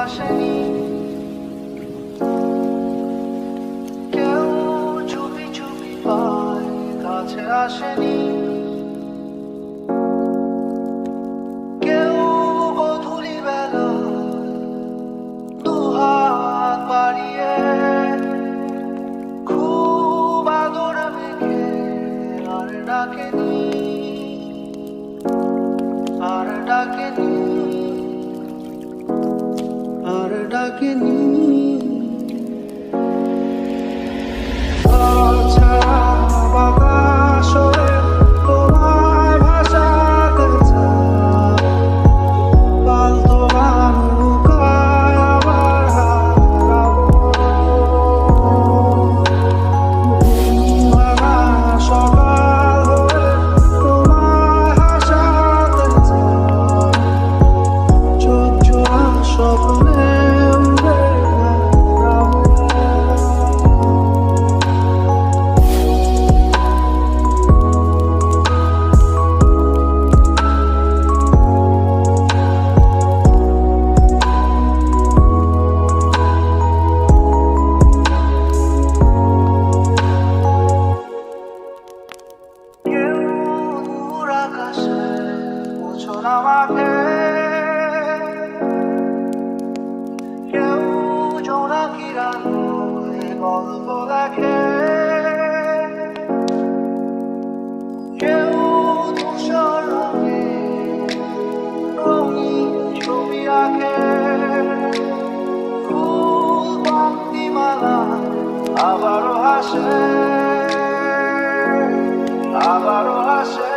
আসেনি। কেউ চুপি চুপি পায় কাছে আসেনি। again. আমাকে কেউ জোনাকি রানুয়ে গল্প লেখে কেউ তুষার রঙে রঙিন ছবি আঁকে ফুল বান্দিমালা আবারও হাসে আবারও হাসে